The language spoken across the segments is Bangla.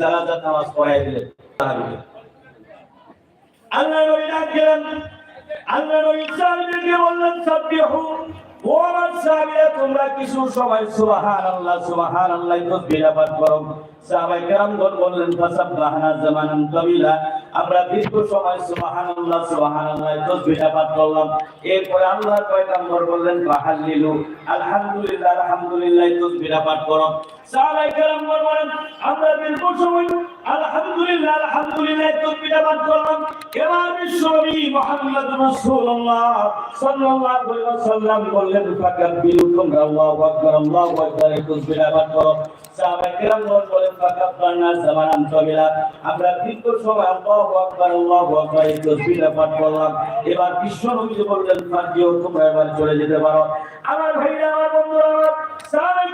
জানাজার নামাজ পড়াই দিলেন। আল্লাহ নবী ডাক দিলেন। আল্লাহ নবী সাহাবীদেরকে বললেন, সাব্বিহু ও আমার সাহাবীরা, তোমরা কিছু সময় সুবহানাল্লাহ সুবহানাল্লাহ তাসবিহ পাঠ করো। সাহাবায়ে কেরামগণ আমরা দীর্ঘ সময় সুবহানাল্লাহ সুবহানাল্লাহ তাসবিহ পাঠ করলাম। এরপরে আল্লাহ পয়গম্বর বললেন ফাহাল্লিলু আলহামদুলিল্লাহ আলহামদুলিল্লাহ তাসবিহ পাঠ করো। সাহাবায়ে কেরামগণ বলেন আমরা দীর্ঘ সময় আলহামদুলিল্লাহ আলহামদুলিল্লাহ তাসবিহ পাঠ করলাম। এবার বিশ্বনবী মুহাম্মদ রাসূলুল্লাহ সাল্লাল্লাহু আলাইহি ওয়াসাল্লাম বললেন ফাকাব্বিরু তোমরা আল্লাহু আকবার আল্লাহু আকবার তাসবিহ পাঠ করো। বলেন ফাকাব্বারনা জামানান আমরা দীর্ঘ সময় আল্লাহু আকবার আল্লাহু আকবার তাসবিহ পাঠ করলাম। এবার বিশ্বনবী বললেন তোমরা এবার চলে যেতে পারো। আমার ভাইরা, আমার বন্ধুরা, আমার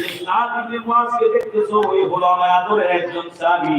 ইবনে মুআজকে দেখতেছো ওই হলো আমার আদরের একজন সাহাবী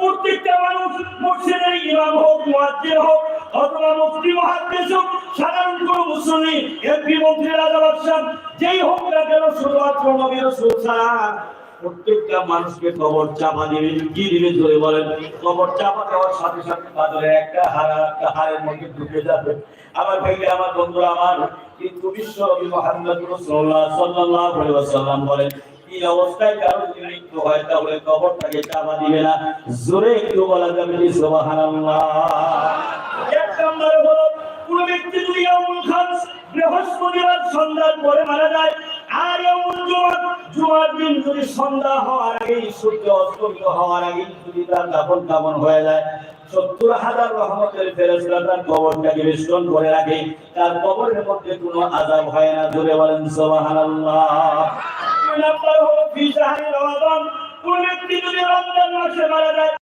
প্রত্যেকটা মানুষ মসজিদের ইমাম হোক হোক সাধারণ কোনো যেই হোক না প্রত্যেকটা মানুষকে কবর চাপা দিবে কি দিবে ধরে বলেন? কবর চাপা দেওয়ার সাথে সাথে তাদের একটা হাড় একটা হাড়ের মধ্যে ঢুকে যাবে। আমার ভাইকে আমার বন্ধুরা, আমার কিন্তু বিশ্ব নবী মুহাম্মদ রাসূলুল্লাহ বলেন এই অবস্থায় কারও বৃহস্পতিবার সন্ধ্যার পরে মারা যায়, আর ইয়ামুল জুমা জুমার দিন যদি সন্ধ্যা হওয়ার আগে সূর্য অস্তমিত হওয়ার আগে যদি তার দাফন কামন হয়ে যায়, সত্তর হাজার রহমতের ফেরেশতা তার কবরটাকে বেষ্টন করে রাখে। তার কবরের মধ্যে কোনো আযাব হয় না, জোরে বলেন সুবহানাল্লাহ। যদি রমজান মাসে মারা যায়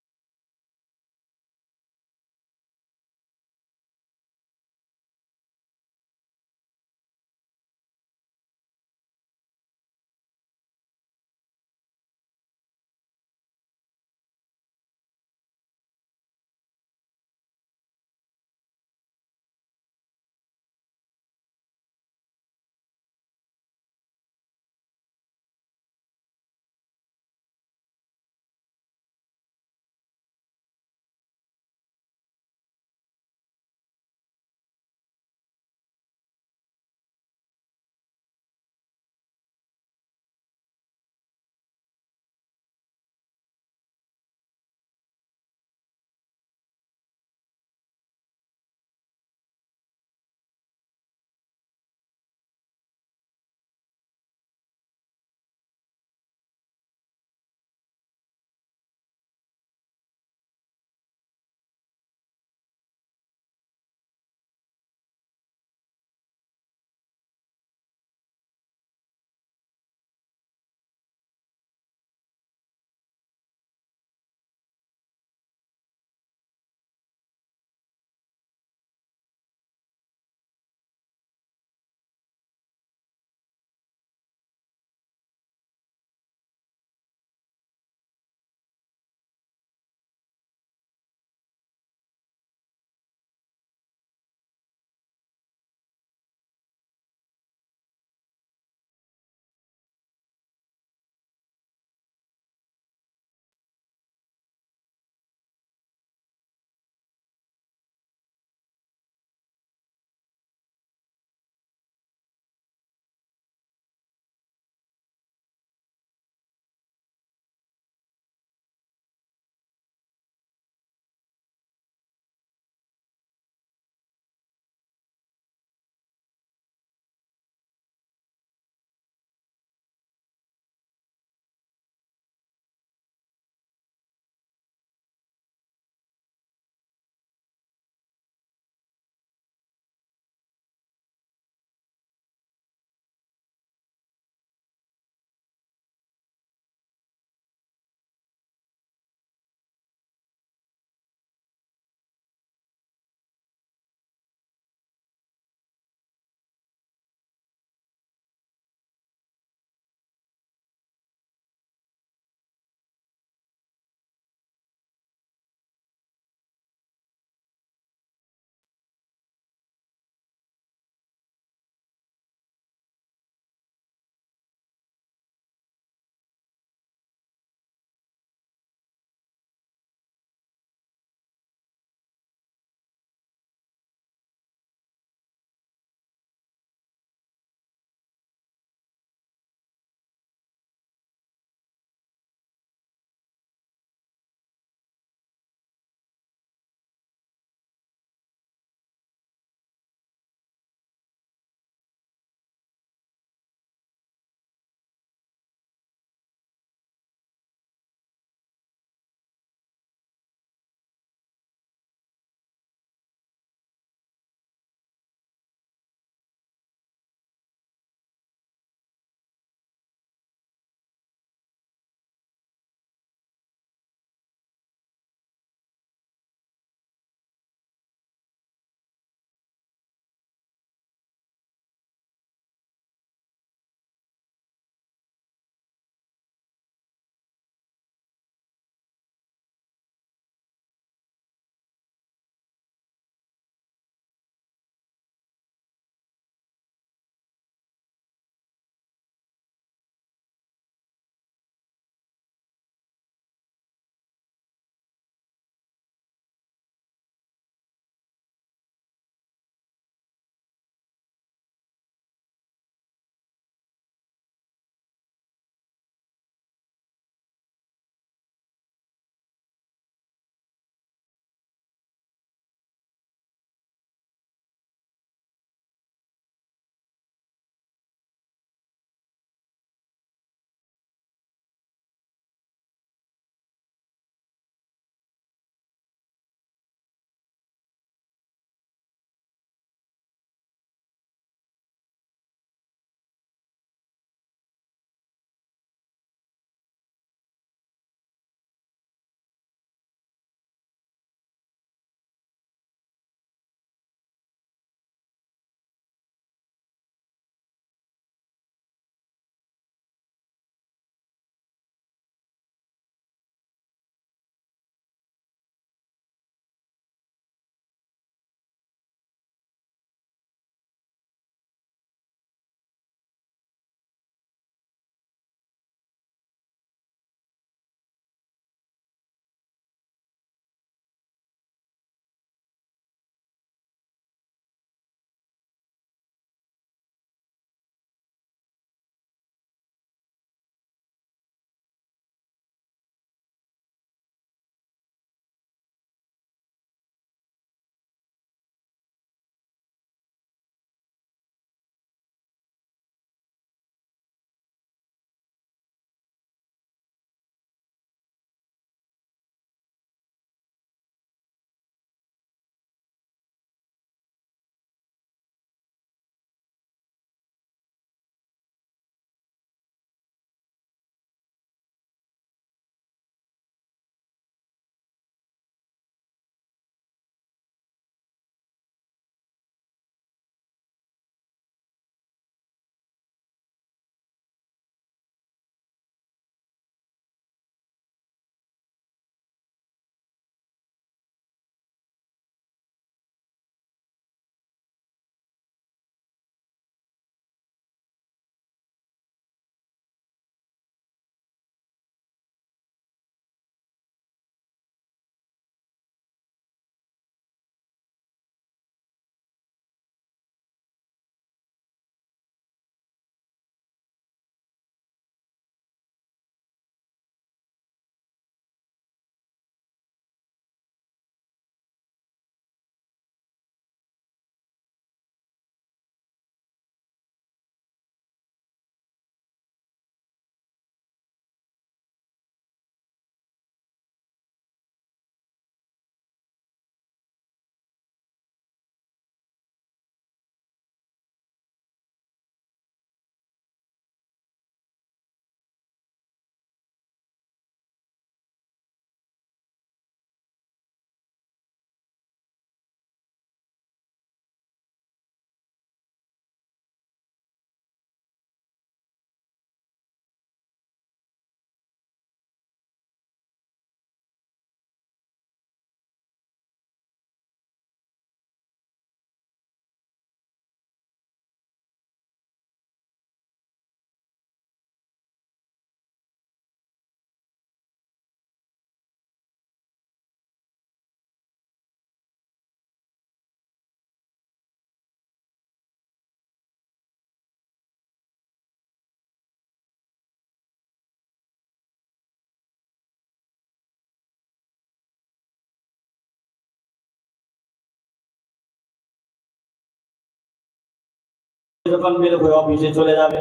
যখন বের হয়ে অফিসে চলে যাবে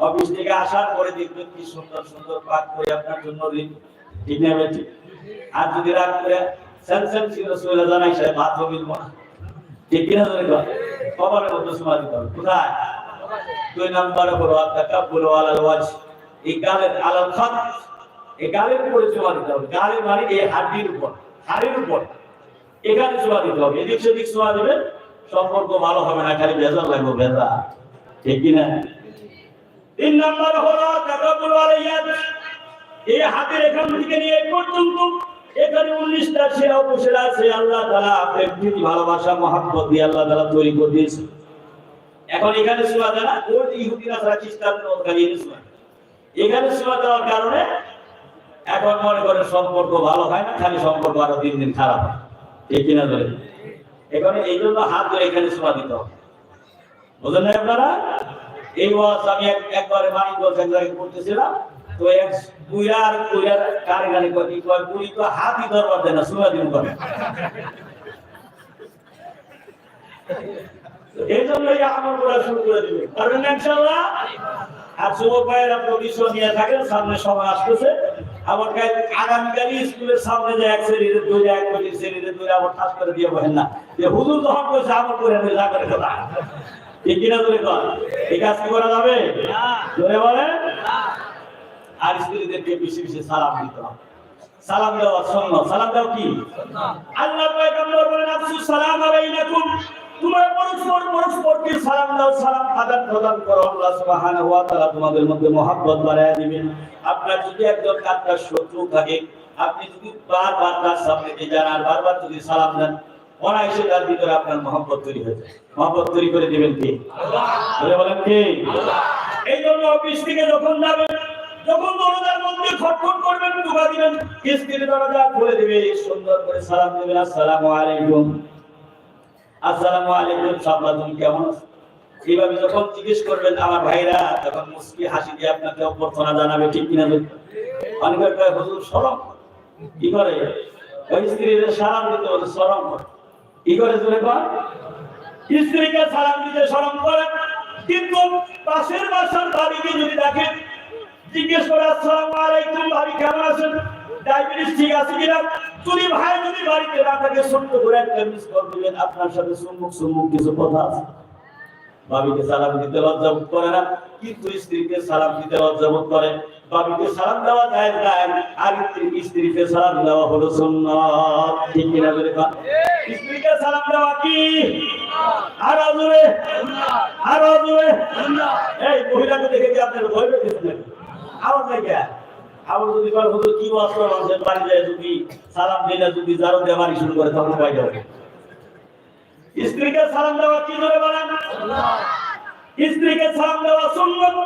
অফিস থেকে আসার পরে দেখবেন কি সুন্দর সুন্দর পাক করে আপনার জন্য আর যদি রাগ করে ছিল জানাই মনে ঠিক কিনা ধরে কর কবরের মধ্যে সময় দিতে হবে কোথায় দুই নম্বরে ওয়াজ এই গালের খাত এই গালের উপরে চোয়া দিতে হবে গালের মানে এই উপর হাড়ির উপর এখানে চোয়া দিতে হবে এদিক সেদিক চোয়া দিবে সম্পর্ক ভালো হবে না খালি ভেজাল লাগবে ভেজা ঠিক কিনা তিন নম্বর হলো তাকাব্বুল আলাইয়াদ এই হাতের এখান থেকে নিয়ে পর্যন্ত এখানে উনিশটা সেরা উপসেরা আছে। আল্লাহ তালা প্রেম ভালোবাসা, মহাব্বত দিয়ে আল্লাহ তালা তৈরি করে দিয়েছে। এখন এখানে দেয় না ওর ইহুদিরা ছাড়া খ্রিস্টান এখানে শোয়া দেওয়ার কারণে এখন মনে করে সম্পর্ক ভালো হয় না, খালি সম্পর্ক আরও দিন দিন খারাপ হয়। ঠিক কিনা ধরে এখানে এই জন্য হাত ধরে এখানে শোয়া দিতে হবে। বুঝলেন আপনারা, এই ওয়াজ আমি এক- একবারে মানিকগঞ্জ এক জায়গায় করতেছিলাম তো এক বুইয়ার বুইয়ার কানে কানে কয় কি কয়, বুড়ি তো হাতই দরবার দেয় না দিন করে এই জন্যই আমল করা শুরু করে দিবে পারবেন ইনশাআল্লাহ? আর যুবক ভাইয়েরা প্রতিশোধ নিয়ে থাকেন, সামনে সময় আসতেছে। আবার আগামীকালই স্কুলের সামনে যে এক শ্রেণীতে দুই এক শ্রেণীতে দুই ঠাস করে দিয়ে বহেন না। করে যা করে কথা। ঠিক কিনা ধরে কর এই কাজ কি করা যাবে? ধরে বলে? আর স্ত্রীদেরকে বেশি বেশি সালাম দিতে হবে। সালাম দেওয়া শূন্য। সালাম দাও কি? আল্লাহ পয়গম্বর বলেন আফসুস সালাম আলাইকুম। তোমরা পরস্পর পরস্পরকে সালাম দাও সালাম আদান প্রদান করো। আল্লাহ সুবহানাহু ওয়া তাআলা তোমাদের মধ্যে মহব্বত বাড়ায় দিবেন। আপনার যদি একজন আপনার শত্রু থাকে আপনি যদি বারবার তার সামনে যান আর বারবার যদি সালাম দেন অনায়াসে তার ভিতরে আপনার মহব্বত তৈরি হয়ে যায়। মহব্বত তৈরি করে দিবেন কে? বলে বলেন কে? এই জন্য অফিস থেকে যখন যাবেন, যখন দরজার মধ্যে খটখট করবেন ঢুকা দিবেন স্ত্রীর দরজা খুলে দিবে, সুন্দর করে সালাম দিবেন, আসসালামু আলাইকুম। আসসালামু আলাইকুম সাবলা কেমন আছো? এইভাবে যখন জিজ্ঞেস করবেন, আমার ভাইরা, তখন মুস্কি হাসি দিয়ে আপনাকে অভ্যর্থনা জানাবে, ঠিক কিনা? অনেকের হুজুর সরম কি করে? ওই স্ত্রীর সালাম দিতে সরম করে। স্ত্রীকে সালাম দিতে করে, কিন্তু পাশের বাসার ভাবিকে যদি দেখেন জিজ্ঞেস করে, আসসালামু কেমন আছেন? ঠিক আছে কিনা? ভাই, যদি বাড়িতে না থাকে একটা মিস আপনার সাথে কিছু কথা আছে। ভাবিকে সালাম দিতে লজ্জা বোধ করে না, কিন্তু স্ত্রীকে সালাম দিতে লজ্জা বোধ করে। ভাবিকে সালাম যদি কি যায় যদি দিলে যদি জারো দিয়ে শুরু করে, তখন ভয় যাবে স্ত্রীকে সালাম দেওয়া কি ধরে বলেন? স্ত্রীকে সালাম দেওয়া সুন্নত,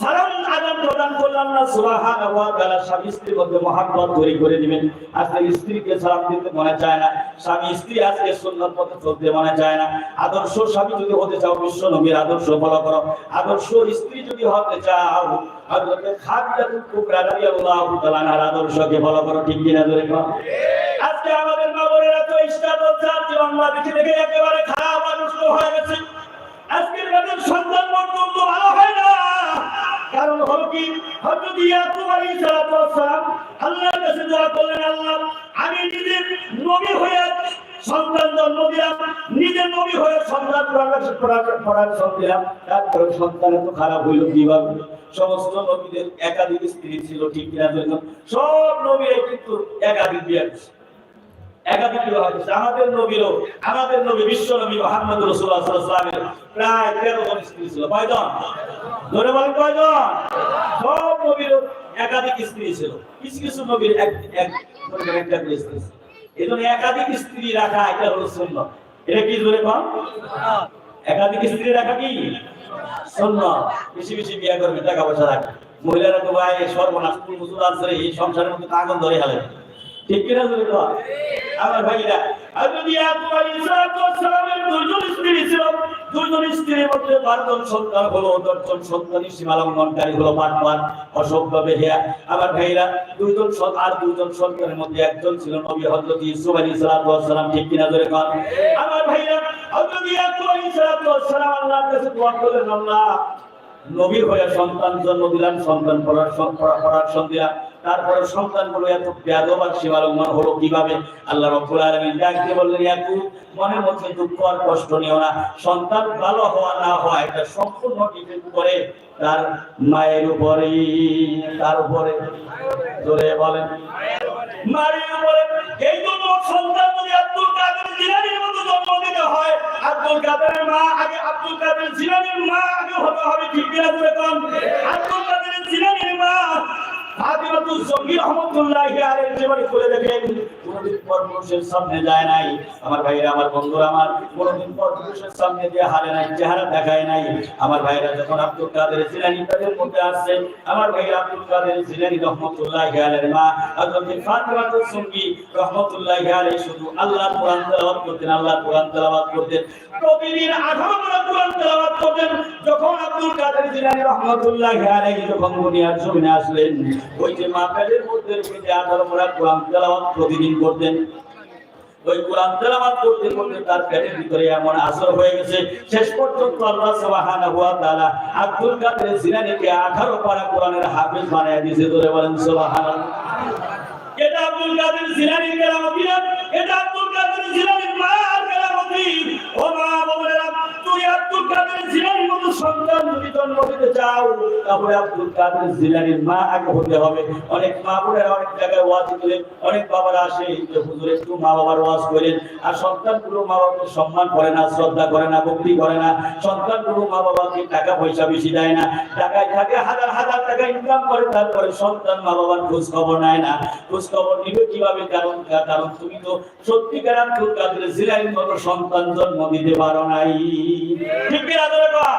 সালাম আদান প্রদান করলাম না সুবহানাহু ওয়া তাআলা স্বামী স্ত্রীর মধ্যে মহাব্বত তৈরি করে দিবেন আজকে স্ত্রীকে সালাম দিতে মনে চায় না, স্বামী স্ত্রী আজকে সুন্নত পথে চলতে মনে চায় না। আদর্শ স্বামী যদি হতে চাও, বিশ্ব নবীর আদর্শ ফলো করো। আদর্শ স্ত্রী যদি হতে চাও, হযরত খাদিজাতুল কুবরা রাদিয়াল্লাহু তাআলা আনহার আদর্শকে ফলো করো, ঠিক কিনা ধরে আজকে আমাদের এত ইস্টা চলছে আজকে বাংলাদেশে দেখে একেবারে খারাপ আদর্শ হয়ে গেছে। আজকের মেয়েদের সন্তান পর্যন্ত ভালো হয় না। কারণ হলো কি? হযরত ইয়াকুব আলাইহিস সালাম আল্লাহর কাছে দোয়া করলেন, আল্লাহ, আমি নিজে নবী হয়ে সন্তান জন্ম দিলাম, নিজে নবী হয়ে সন্তান পড়ার দিলাম। তারপরে সন্তান এত খারাপ হইল কীভাবে? সমস্ত নবীদের একাধিক স্ত্রী ছিল ঠিক কিনা সব নবী কিন্তু একাধিক বিয়ে একাধিক স্ত্রী একটা রাখা এটা হলো এটা কি ধরে কম একাধিক স্ত্রী রাখা কি? শূন্য বেশি বেশি বিয়ে করবে, টাকা পয়সা রাখবে। মহিলারা তো ভাই সর্বনাশ কুল এই সংসারের মধ্যে আগুন ধরে হালে। ঠিক কিনা যদি আমার ভাইরা হযরত সালামের স্ত্রী ছিল। স্ত্রীর মধ্যে বারোজন সন্তান হলো, দশজন সন্তান সীমালঙ্ঘনকারী হলো অসভ্য বেহিয়া আমার ভাইরা আর সন্তানের মধ্যে একজন ছিল নবী হযরত ইউসুফ সালাম, ঠিক কিনা ধরে কর আমার ভাইরা হযরত সালাম আল্লাহর কাছে দোয়া করলেন, আল্লাহ, নবীর হয়ে সন্তান জন্ম দিলাম, সন্তান পড়ার পড়ার দিলাম তারপরে সন্তানগুলো এত বেদব আর সীমালঙ্ঘন হলো কীভাবে? আল্লাহ রব্বুল আলামিন ডাক দিয়ে বললেন, ইয়াকুব, মনের মধ্যে দুঃখ আর কষ্ট নিও না। সন্তান ভালো হওয়া না হওয়া এটা সম্পূর্ণ ডিপেন্ড করে তার মায়ের উপরে। তার উপরে। জোরে বলেন। সন্তান আব্দুল কাদের জিলানির মা আগে হতে হবে, ঠিক কিনা বলে কম আব্দুল কাদের জিলানির মা আলাইহি শুধু আল্লাহর কোরআন তেলাওয়াত করতেন, আল্লাহর কোরআন করতেন। প্রতিদিন 18 বার কোরআন তেলাওয়াত করতেন। যখন আব্দুল কাদের জিলানী রহমাতুল্লাহি আলাইহি যখন আসলেন ওই যে মাহফিলের মধ্যে রেখে আঠারো মোড়া কোরআন তেলাওয়াত প্রতিদিন করতেন। ওই কোরআন তেলাওয়াত করতে করতে তার পেটের ভিতরে এমন আসর হয়ে গেছে, শেষ পর্যন্ত আল্লাহ সুবহানাহু ওয়া তাআলা আব্দুল কাদের জিলানীকে 18 পারা কোরআনের হাফেজ বানায় দিয়েছে ধরে বলেন সুবহানাল্লাহ। এটা আব্দুল কাদের জিলানীর কেরামতি এটা আব্দুল কাদের জিলানীর মার কেরামতি? ও মা বাবারা তুই আব্দুল কাদের জিলানীর মতো সন্তান যদি জন্ম দিতে চাও, তাহলে আব্দুল কাদের জিলানীর মা আগে হতে হবে। অনেক মা বোনেরা অনেক জায়গায় ওয়াজ করে, অনেক বাবারা আসে, যে হুজুর একটু মা বাবার ওয়াজ করেন। আর সন্তানগুলো মা বাবাকে সম্মান করে না, শ্রদ্ধা করে না, ভক্তি করে না। সন্তানগুলো মা বাবাকে টাকা পয়সা বেশি দেয় না। টাকায় থাকে হাজার হাজার টাকা ইনকাম করে, তারপরে সন্তান মা বাবার খোঁজ খবর নেয় না। খোঁজ খবর নিবে কীভাবে, কারণ কারণ তুমি তো সত্যিকার আব্দুল কাদের জিলানির মতো সন্তান জন্ম দিতে পারো নাই। ঠিক কি না ধরে কর?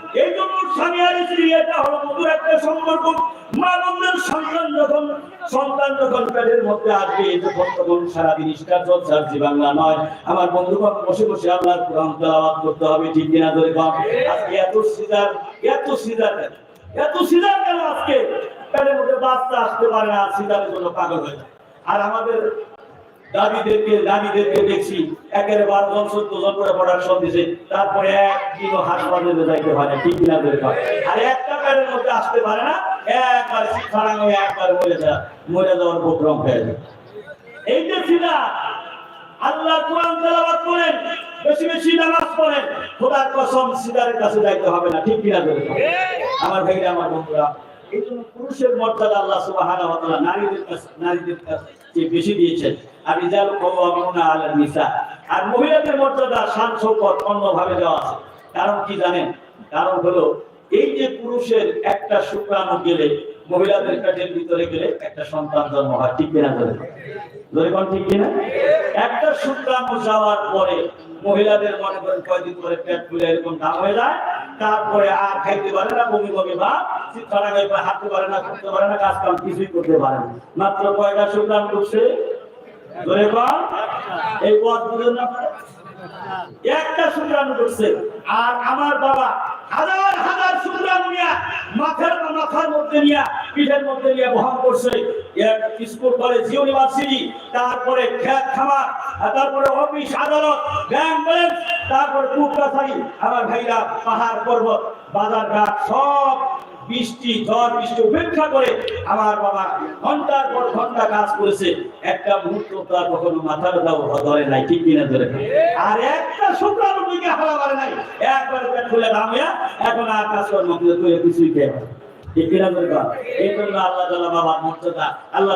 এই জন্য স্বামী আর স্ত্রী, এটা হলো মধুর একটা সম্পর্ক। মা সন্তান যখন সন্তান যখন পেটের মধ্যে আসবে তখন তখন সারাদিন ইস্টার জলসার জি বাংলা নয়। আমার বন্ধুগণ বসে বসে আল্লাহর কোরআন তেলাওয়াত করতে হবে, ঠিক কিনা ধরে কম আজকে এত সিজার এত সিজার এত সিজার কেন আজকে? পেটের মধ্যে বাচ্চা আসতে পারে না, সিজারের জন্য পাগল হয়ে আর আমাদের দাবিদেরকে দাবিদেরকে দেখছি। একের বারো করে দিছে। তারপরে হাসপাতালে যাইতে পারে ঠিক আর একটা প্যারের মধ্যে আসতে পারে না, একবার একবার মরে মরে যাওয়ার হয়ে যায়। এই আল্লাহ কোরআন করেন, বেশি বেশি নামাজ পড়েন, খোদার কসম সিদারের কাছে যাইতে হবে না, ঠিক কিনা করে আমার ভাইরা, আমার বন্ধুরা, এই জন্য পুরুষের মর্যাদা আল্লাহ সুবহানাহু নারীদের কাছে নারীদের কাছে। বেশি দিয়েছেন। আর মহিলাদের মর্যাদা, শান শৌকত অন্যভাবে দেওয়া আছে। কারণ কি জানেন? কারণ হলো, এই যে পুরুষের একটা শুক্রাণু গেলে, মহিলাদের পেটের ভিতরে গেলে একটা সন্তান জন্ম হয়, ঠিক কিনা ধরে ঠিক কিনা? একটা শুক্রাণু যাওয়ার পরে মহিলাদের মনে করেন কয়দিন পরে পেট ফুলে এরকম দাম হয়ে যায়? তারপরে আর খাইতে পারে না, বমি বা পারে না করতে পারে না, কাজ কাম কিছুই করতে পারে না। মাত্র কয়টা শুক্রাণু ঢুকছে ধরে কম এই পথ বুঝে না একটা শুক্রাণু ঢুকছে আর আমার বাবা হাজার হাজার সুন্দর নিয়ে, মাথার মাথার মধ্যে নিয়ে, পিঠের মধ্যে নিয়ে বহন করছে। স্কুল, কলেজ, ইউনিভার্সিটি, তারপরে খেত খামার তারপরে অফিস, আদালত, ব্যাংক ব্যালেন্স, তারপরে কুট কাছারি আমার ভাইরা পাহাড় পর্বত, বাজার ঘাট, সব বৃষ্টি ঝড়, বৃষ্টি উপেক্ষা করে আমার বাবা ঘণ্টার পর ঘণ্টা কাজ করেছে। একটা মুহূর্ত তার কখনো মাথার দাও ধরে নাই, ঠিক কিনা ধরে? আর একটা শুক্রাণু দিকে হারা পারে নাই। একবার পেট খুলে দামিয়া এখন আর কাজ কর্ম করে কিছুই খেয়ে। ঠিক আল্লাহ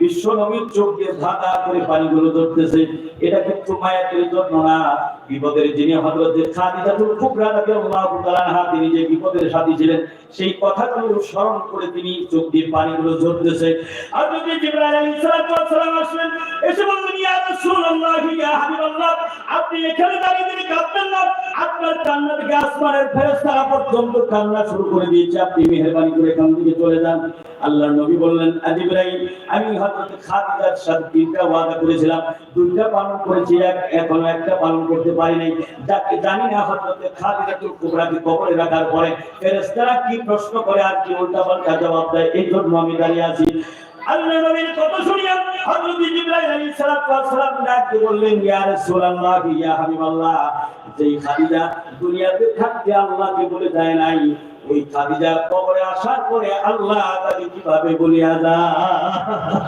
বিশ্ব নবীর করে পানিগুলো ধরতেছে। এটা কিন্তু জন্য না। বিপদের যিনি আনহা, তিনি যে বিপদের সাথী ছিলেন, সেই কথাগুলো স্মরণ করে তিনি চোখ দিয়ে পানিগুলো ঝরতেছে। আর যদি আলাইহিস সালাম এসে ইয়া রাসূলুল্লাহ, ইয়া হাবিবাল্লাহ, আপনি এখানে দাঁড়িয়ে না, আপনার আসমানের ফেরেশতারা পর্যন্ত কান্না শুরু করে দিয়েছে। আপনি মেহেরবানি করে এখান থেকে চলে যান। আল্লাহর নবী বললেন আদিবরাইল আমি হযরত খাদিজার সাথে তিনটা ওয়াদা করেছিলাম। দুইটা পালন করেছি, এক এখনও একটা পালন করতে পারি নাই। যাকে জানি না হযরত খাদিজাতুল কুবরাকে কবরে রাখার পরে ফেরেশতারা কি প্রশ্ন করে আর কি উল্টাপাল্টা জবাব দেয়, এই জন্য আমি দাঁড়িয়ে আছি। আল্লাহ নবীর কথা শুনিয়া হযরত জিবরাইল আলাইহিস সালাতু ওয়াস সালাম ডাক দিয়ে বললেন, ইয়া রাসূলুল্লাহ, ইয়া হাবিবাল্লাহ, যেই খাদিজা দুনিয়াতে থাকতে আল্লাহকে বলে যায় নাই ওই খাদিজা কবরে আসার পরে আল্লাহ তাকে কীভাবে বলিয়া যায়?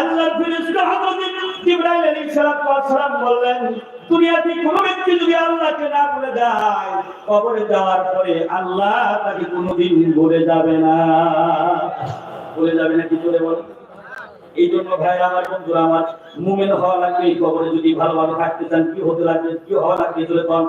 আল্লাহ ফেরেশতা হযরত জিবরাইল আলাইহিস সালাম বললেন, দুনিয়াতে কোন ব্যক্তি যদি আল্লাহকে না বলে যায়, কবরে যাওয়ার পরে আল্লাহ তাকে কোনোদিন বলে যাবে না। বলে যাবে না কি করে বল? এই জন্য ভাই আমার বন্ধুরা আমার মুমিন হওয়া লাগবে এই কবরে যদি ভালোভাবে থাকতে চান কি হতে লাগবে কি হওয়া লাগবে চলে কম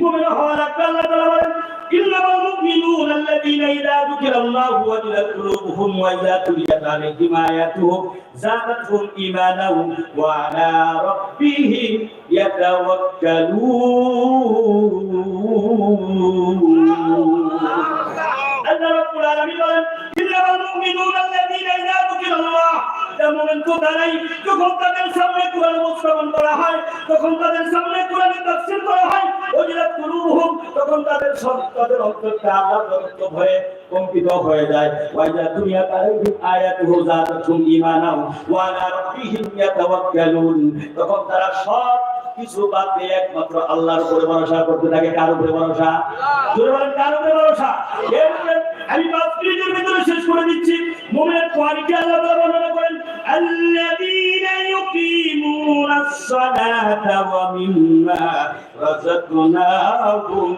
মুমিন হওয়া লাগবে আল্লাহ তাআলা বলেন إنما المؤمنون الذين إذا ذكر الله وجلت قلوبهم وإذا تليت عليهم آياته زادتهم إيمانا وعلى ربهم يتوكلون আল্লাহ রাব্বুল আলামিন বলেন ইন্নামাল মুমিনুনা আল্লাযীনা ইযা যুকিরাল্লাহ মুমিন তো তারাই যখন তাদের সামনে কোরআন উপস্থাপন করা হয় তখন তাদের সামনে কোরআনের তাফসীর করা হয় ওয়াজিলাত কুলুবুহুম তখন তাদের সব তাদের অন্তরটা দত্ত ভয়ে কম্পিত হয়ে যায়। ওয়াইজা দুনিয়া তারাইহিম আয়াতুহু যাদাতুহুম ঈমানাও ওয়া আলা রাব্বিহিম ইয়াতাওয়াক্কালুন। তখন তারা সব কিছু বাদ দিয়ে একমাত্র আল্লাহর উপরে ভরসা করতে থাকে। কার উপরে ভরসা? জোরে বলেন কার উপরে ভরসা? এর আমি পাঁচ মিনিটের ভিতরে শেষ করে দিচ্ছি। মুমিনের কোয়ালিটি আল্লাহ তাআলা বর্ণনা করেন, আল্লাযীনা ইউকিমুনাস সালাতা ওয়া মিম্মা রাযাকনাহুম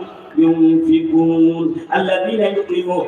ইউনফিকুন। আল্লাযীনা ইউকিমুন।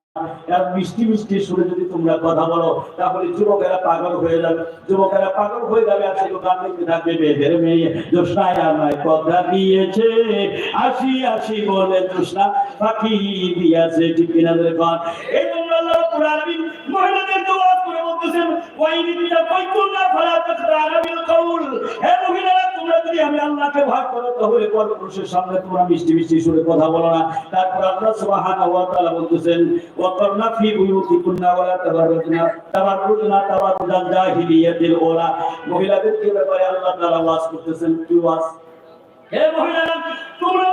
আর মিষ্টি মিষ্টি সুরে যদি তোমরা কথা বলো, তাহলে যুবকেরা পাগল হয়ে যাবে। যুবকেরা পাগল হয়ে যাবে আর সেগুলো গান লিখতে থাকবে মেয়েদের মেয়ে। জোসনায় আমায় কথা দিয়েছে। আসি আসি বলে জোসনা পাখি দিয়েছে ঠিক কিনা এই জন্য আল্লাহ রাব্বুল আলামিন মহিলাদের দোয়া করে বলতেছেন ওয়াইনিতা ফাইতুল্লাহ ফালা তাখরানা বিল হে মহিলারা, তোমরা যদি আমি আল্লাহকে ভয় করো, তাহলে পরপুরুষের সামনে তোমরা মিষ্টি মিষ্টি সুরে কথা বলো না। তারপর আল্লাহ সুবহানাহু ওয়া তাআলা বলতেছেন ওয়া করনা ফি বুয়ুতিকুন্না ওয়া তাবাররুজনা তাবাররুজনা তাবাররুজাল জাহিলিয়াতিল ওলা মহিলাদের ব্যাপারে আল্লাহ তাআলা ওয়াজ করতেছেন। কি ওয়াজ? হে মহিলারা, তোমরা